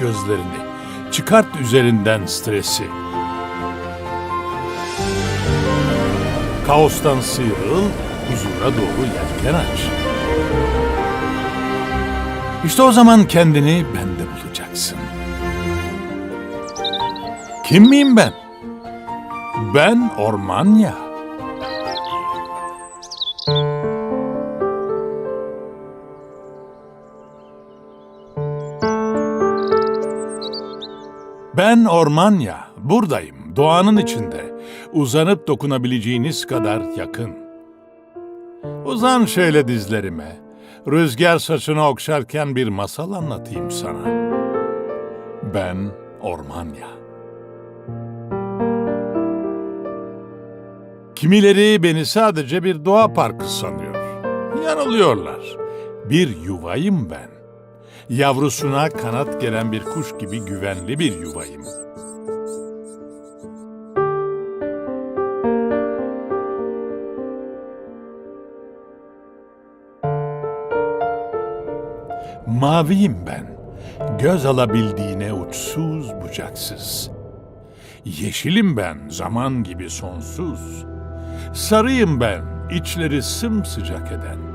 gözlerini. Çıkart üzerinden stresi. Kaostan sıyrıl, huzura doğru yelken aç. İşte o zaman kendini bende bulacaksın. Kim miyim ben? Ben Ormanya. Ben Ormanya, buradayım, doğanın içinde. Uzanıp dokunabileceğiniz kadar yakın. Uzan şöyle dizlerime. Rüzgar saçını okşarken bir masal anlatayım sana. Ben Ormanya. Kimileri beni sadece bir doğa parkı sanıyor. Yanılıyorlar. Bir yuvayım ben. Yavrusuna kanat gelen bir kuş gibi güvenli bir yuvayım. Maviyim ben. Göz alabildiğine uçsuz bucaksız. Yeşilim ben, zaman gibi sonsuz. Sarıyım ben, içleri sımsıcak eden.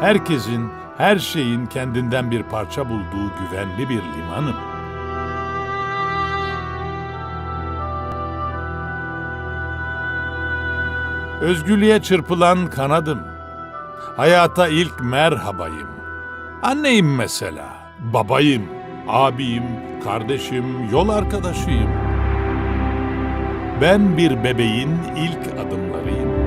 Herkesin, her şeyin kendinden bir parça bulduğu güvenli bir limanım. Özgürlüğe çırpılan kanadım. Hayata ilk merhabayım. Anneyim mesela, babayım, abiyim, kardeşim, yol arkadaşıyım. Ben bir bebeğin ilk adımlarıyım.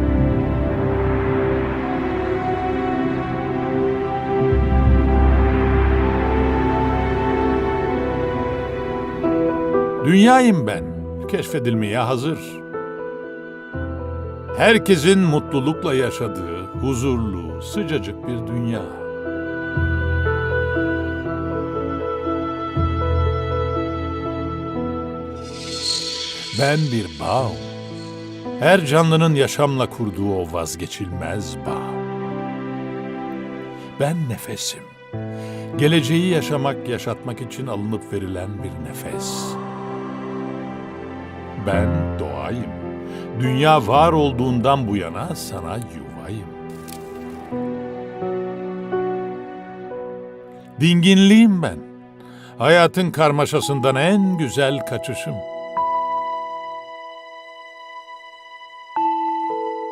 Dünyayım ben, keşfedilmeye hazır. Herkesin mutlulukla yaşadığı huzurlu, sıcacık bir dünya. Ben bir bağ. Her canlının yaşamla kurduğu o vazgeçilmez bağ. Ben nefesim. Geleceği yaşamak, yaşatmak için alınıp verilen bir nefes. Ben doğayım. Dünya var olduğundan bu yana sana yuvayım. Dinginliğim ben. Hayatın karmaşasından en güzel kaçışım.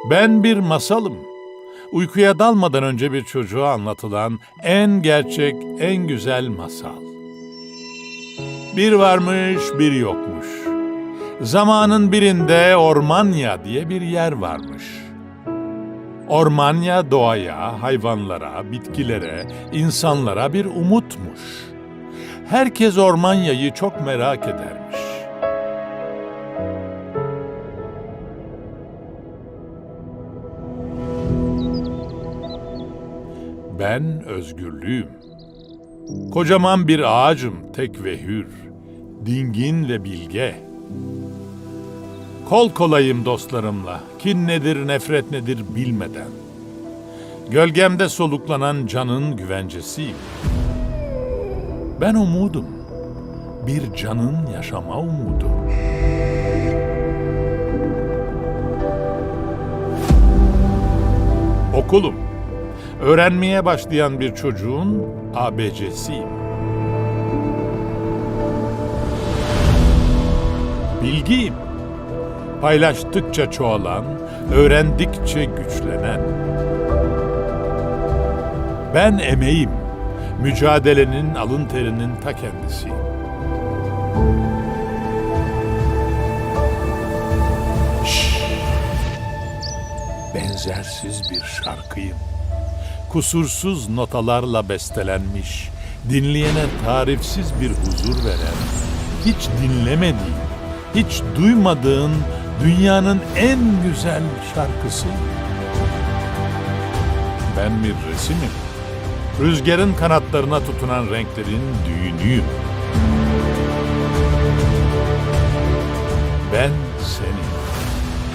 Ben bir masalım. Uykuya dalmadan önce bir çocuğa anlatılan en gerçek, en güzel masal. Bir varmış, bir yokmuş. Zamanın birinde Ormanya diye bir yer varmış. Ormanya doğaya, hayvanlara, bitkilere, insanlara bir umutmuş. Herkes Ormanya'yı çok merak edermiş. Ben özgürlüğüm. Kocaman bir ağacım tek ve hür, dingin ve bilge. Kol kolayım dostlarımla, kin nedir nefret nedir bilmeden. Gölgemde soluklanan canın güvencesiyim. Ben umudum, bir canın yaşama umudu. Okulum, öğrenmeye başlayan bir çocuğun ABC'siyim. Bilgiyim. Paylaştıkça çoğalan, öğrendikçe güçlenen. Ben emeğim. Mücadelenin, alın terinin ta kendisiyim. Şşş! Benzersiz bir şarkıyım. Kusursuz notalarla bestelenmiş, dinleyene tarifsiz bir huzur veren, hiç dinlemediğin, hiç duymadığın dünyanın en güzel şarkısı. Ben bir resimim. Rüzgarın kanatlarına tutunan renklerin düğünüyüm. Ben senin,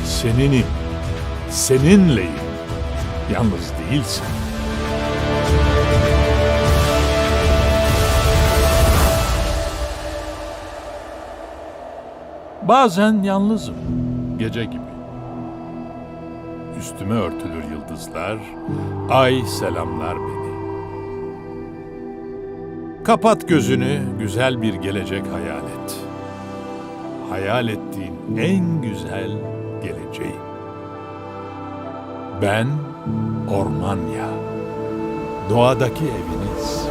seninim, seninleyim. Yalnız değilsin. Bazen yalnızım, gece gibi. Üstüme örtülür yıldızlar, ay selamlar beni. Kapat gözünü, güzel bir gelecek hayal et. Hayal ettiğin en güzel geleceği. Ben Ormanya, doğadaki eviniz.